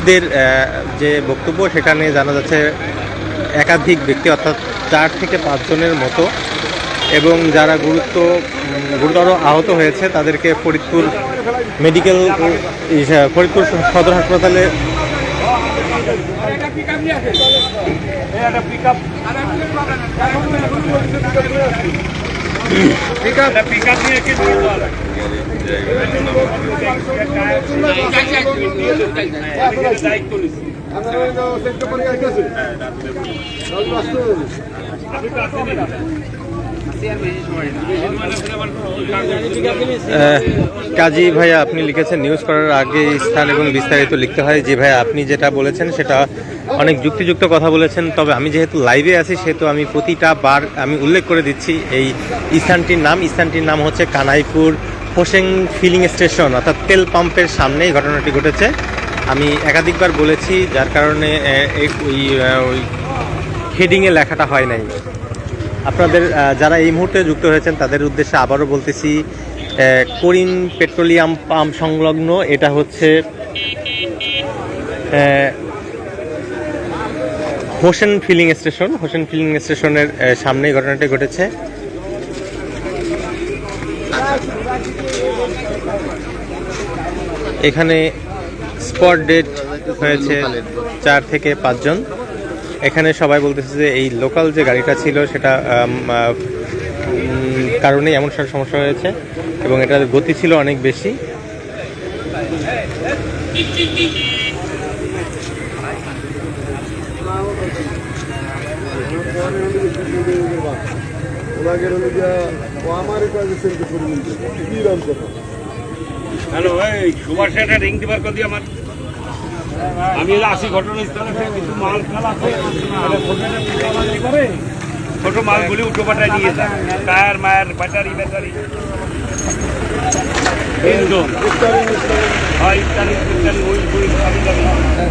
পুলিশদের যে বক্তব্য সেটা নিয়ে জানা যাচ্ছে একাধিক ব্যক্তি, অর্থাৎ চার থেকে পাঁচজনের মতো। এবং যারা গুরুত্ব গুরুতর আহত হয়েছে, তাদেরকে ফরিদপুর মেডিকেল ফরিদপুর সদর হাসপাতালে কাজী ভাইয়া, আপনি লিখেছেন নিউজ করার আগে স্থান এবং বিস্তারিত লিখতে হয়। যে ভাইয়া, আপনি যেটা বলেছেন সেটা অনেক যুক্তিযুক্ত কথা বলেছেন, তবে আমি যেহেতু লাইভে আছি, সেহেতু আমি প্রতিটা বার আমি উল্লেখ করে দিচ্ছি, এই স্থানটির নাম। স্থানটির নাম হচ্ছে কানাইপুর হোসেং ফিলিং স্টেশন, অর্থাৎ তেল পাম্পের সামনেই ঘটনাটি ঘটেছে। আমি একাধিকবার বলেছি, যার কারণে এই ওই ওই হেডিংয়ে লেখাটা হয় নাই। আপনাদের যারা এই মুহূর্তে যুক্ত হয়েছেন, তাদের উদ্দেশ্যে আবারও বলতেছি করিন পেট্রোলিয়াম পাম্প সংলগ্ন, এটা হচ্ছে Hossain filling station. Hossain filling স্টেশনের সামনেই ঘটনাটি ঘটেছে। এখানে স্পট ডেট হয়েছে চার থেকে পাঁচজন। এখানে সবাই বলতেছে যে এই লোকাল যে গাড়িটা ছিল সেটা কারণেই এমন সব সমস্যা হয়েছে এবং এটার গতি ছিল অনেক বেশি। ওনাদের হলো ও আমার কাছে সেন্টার করে দিচ্ছে কি রাম কথা হ্যালো এই সুভাষ একটা রিং দিবার কদি আমার আমি আসি ঘটনাস্থলে কিছু মাল খাল আছে। ছোট মালগুলি উঠো পাটায় নিয়ে যায় টায়ার মায়ার ব্যাটারি ব্যাটারি। হ্যাঁ জানি হ্যাঁ।